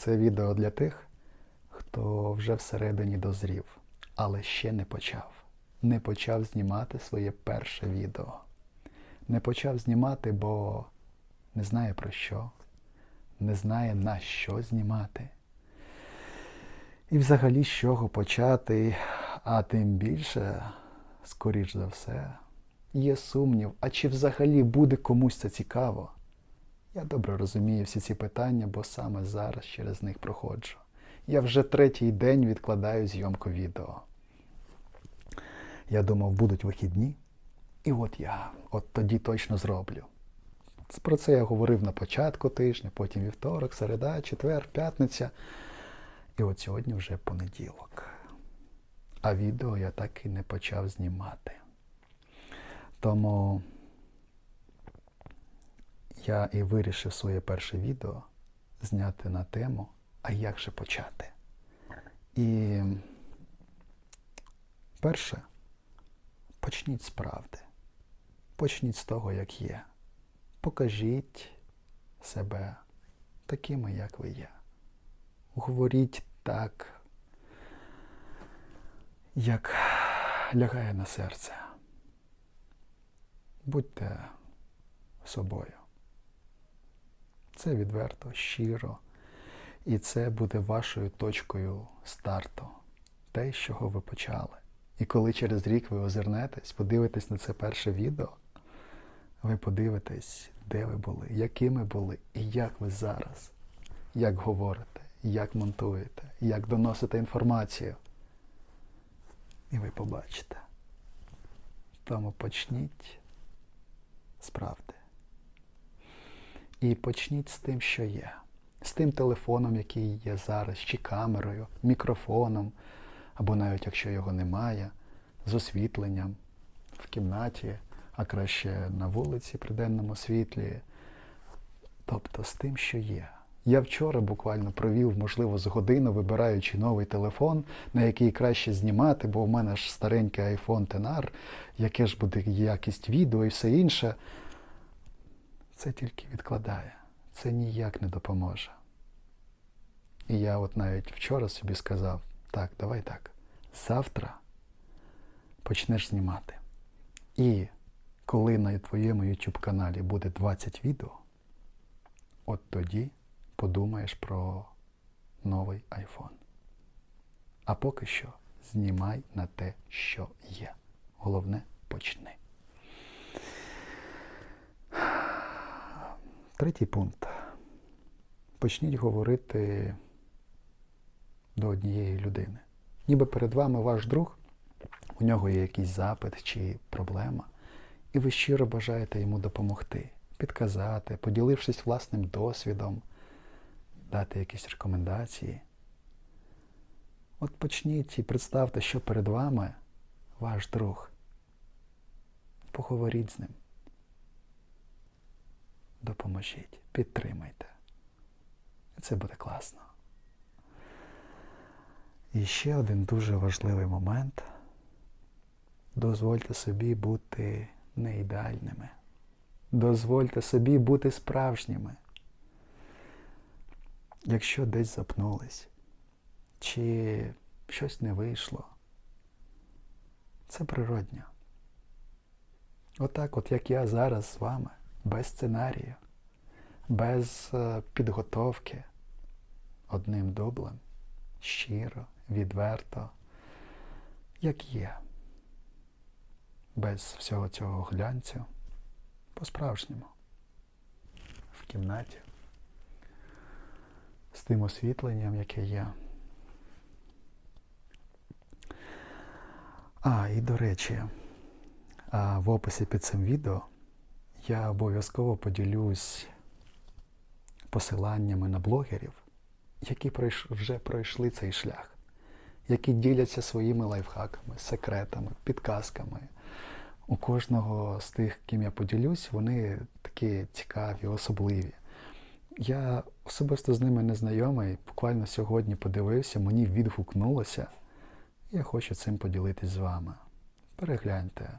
Це відео для тих, хто вже всередині дозрів, але ще не почав. Не почав знімати своє перше відео. Не почав знімати, бо не знає про що, не знає на що знімати. І взагалі з чого почати, а тим більше, скоріш за все, є сумнів, а чи взагалі буде комусь це цікаво? Я добре розумію всі ці питання, бо саме зараз через них проходжу. Я вже третій день відкладаю зйомку відео. Я думав, будуть вихідні, і от я, от тоді точно зроблю. Про це я говорив на початку тижня, потім вівторок, середа, четвер, п'ятниця. І от сьогодні вже понеділок. А відео я так і не почав знімати. Тому я і вирішив своє перше відео зняти на тему, а як же почати. І перше, почніть з правди. Почніть з того, як є. Покажіть себе такими, як ви є. Говоріть так, як лягає на серце. Будьте собою. Це відверто, щиро. І це буде вашою точкою старту, те, з чого ви почали. І коли через рік ви озирнетесь, подивитесь на це перше відео, ви подивитесь, де ви були, якими були і як ви зараз, як говорите, як монтуєте, як доносите інформацію. І ви побачите. Тому почніть з правди. І почніть з тим, що є. З тим телефоном, який є зараз, чи камерою, мікрофоном, або навіть якщо його немає, з освітленням в кімнаті, а краще на вулиці при денному світлі. Тобто з тим, що є. Я вчора буквально провів, можливо, з годину, вибираючи новий телефон, на який краще знімати, бо в мене ж старенький iPhone XR, яке ж буде якість відео і все інше. Це тільки відкладає. Це ніяк не допоможе. І я от навіть вчора собі сказав, так, давай так, завтра почнеш знімати. І коли на твоєму YouTube каналі буде 20 відео, от тоді подумаєш про новий iPhone. А поки що знімай на те, що є. Головне почни. Третій пункт. Почніть говорити до однієї людини. Ніби перед вами ваш друг, у нього є якийсь запит чи проблема, і ви щиро бажаєте йому допомогти, підказати, поділившись власним досвідом, дати якісь рекомендації. От почніть і представте, що перед вами ваш друг. Поговоріть з ним. Допоможіть, підтримайте. Це буде класно. І ще один дуже важливий момент. Дозвольте собі бути не ідеальними. Дозвольте собі бути справжніми. Якщо десь запнулись, чи щось не вийшло, це природньо. Отак, от як я зараз з вами, без сценарію, без е, підготовки, одним дублем, щиро, відверто, як є, без всього цього глянцю, по-справжньому, в кімнаті, з тим освітленням, яке є. А, і до речі, в описі під цим відео я обов'язково поділюсь посиланнями на блогерів, які вже пройшли цей шлях, які діляться своїми лайфхаками, секретами, підказками. У кожного з тих, ким я поділюсь, вони такі цікаві, особливі. Я особисто з ними не знайомий, буквально сьогодні подивився, мені відгукнулося. Я хочу цим поділитись з вами. Перегляньте,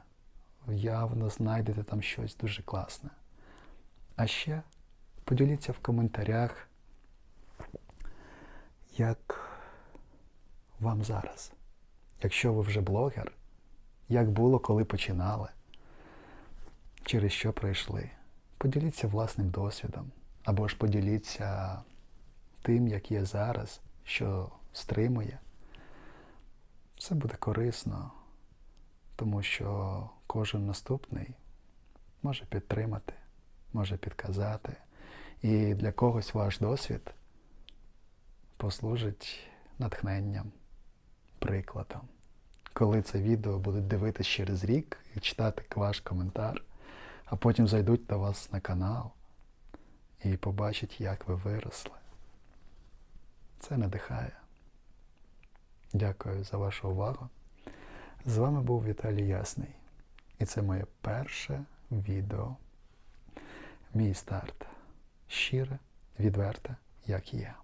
явно знайдете там щось дуже класне. А ще поділіться в коментарях як вам зараз. Якщо ви вже блогер, як було, коли починали, через що пройшли. Поділіться власним досвідом, або ж поділіться тим, як є зараз, що стримує. Це буде корисно, тому що кожен наступний може підтримати, може підказати. І для когось ваш досвід послужить натхненням, прикладом. Коли це відео будуть дивитись через рік і читати ваш коментар, а потім зайдуть до вас на канал і побачать, як ви виросли. Це надихає. Дякую за вашу увагу. З вами був Віталій Ясний. І це моє перше відео. Мій старт. Щире, відверте, як є.